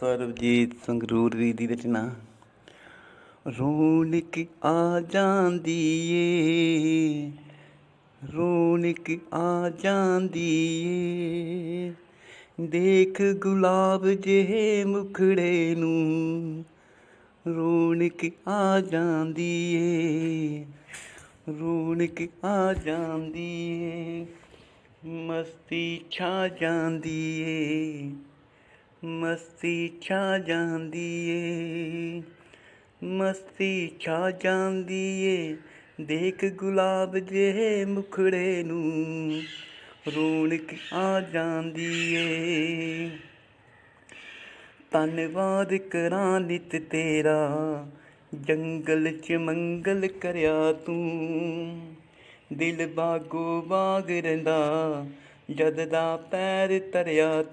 ਸਰਬਜੀਤ ਸੰਗਰੂਰ ਦੀ ਦੀ ਰਚਨਾ ਰੌਣਕ ਆ ਜਾਂਦੀ ਏ ਰੌਣਕ ਆ ਜਾਂਦੀ ਏ ਦੇਖ ਗੁਲਾਬ ਜਿਹੇ ਮੁਖੜੇ ਨੂੰ। ਰੌਣਕ ਆ ਜਾਂਦੀ ਏ ਰੌਣਕ ਆ ਜਾਂਦੀ ਏ ਮਸਤੀ ਛਾ ਜਾਂਦੀ ਏ ਮਸਤੀ ਛਾ ਜਾਂਦੀ ਏ ਮਸਤੀ ਛਾ ਜਾਂਦੀ ਏ ਦੇਖ ਗੁਲਾਬ ਜਿਹੇ ਮੁਖੜੇ ਨੂੰ, ਰੌਣਕ ਆ ਜਾਂਦੀ ਏ ਧੰਨਵਾਦ ਕਰਾਂ ਨਿਤ ਤੇਰਾ, ਜੰਗਲ ਚ ਮੰਗਲ ਕਰਿਆ ਤੂੰ। ਦਿਲ ਬਾਗੋ ਬਾਗ ਰਹਿੰਦਾ, ਜਦ ਦਾ ਪੈਰ ਤਰਿਆ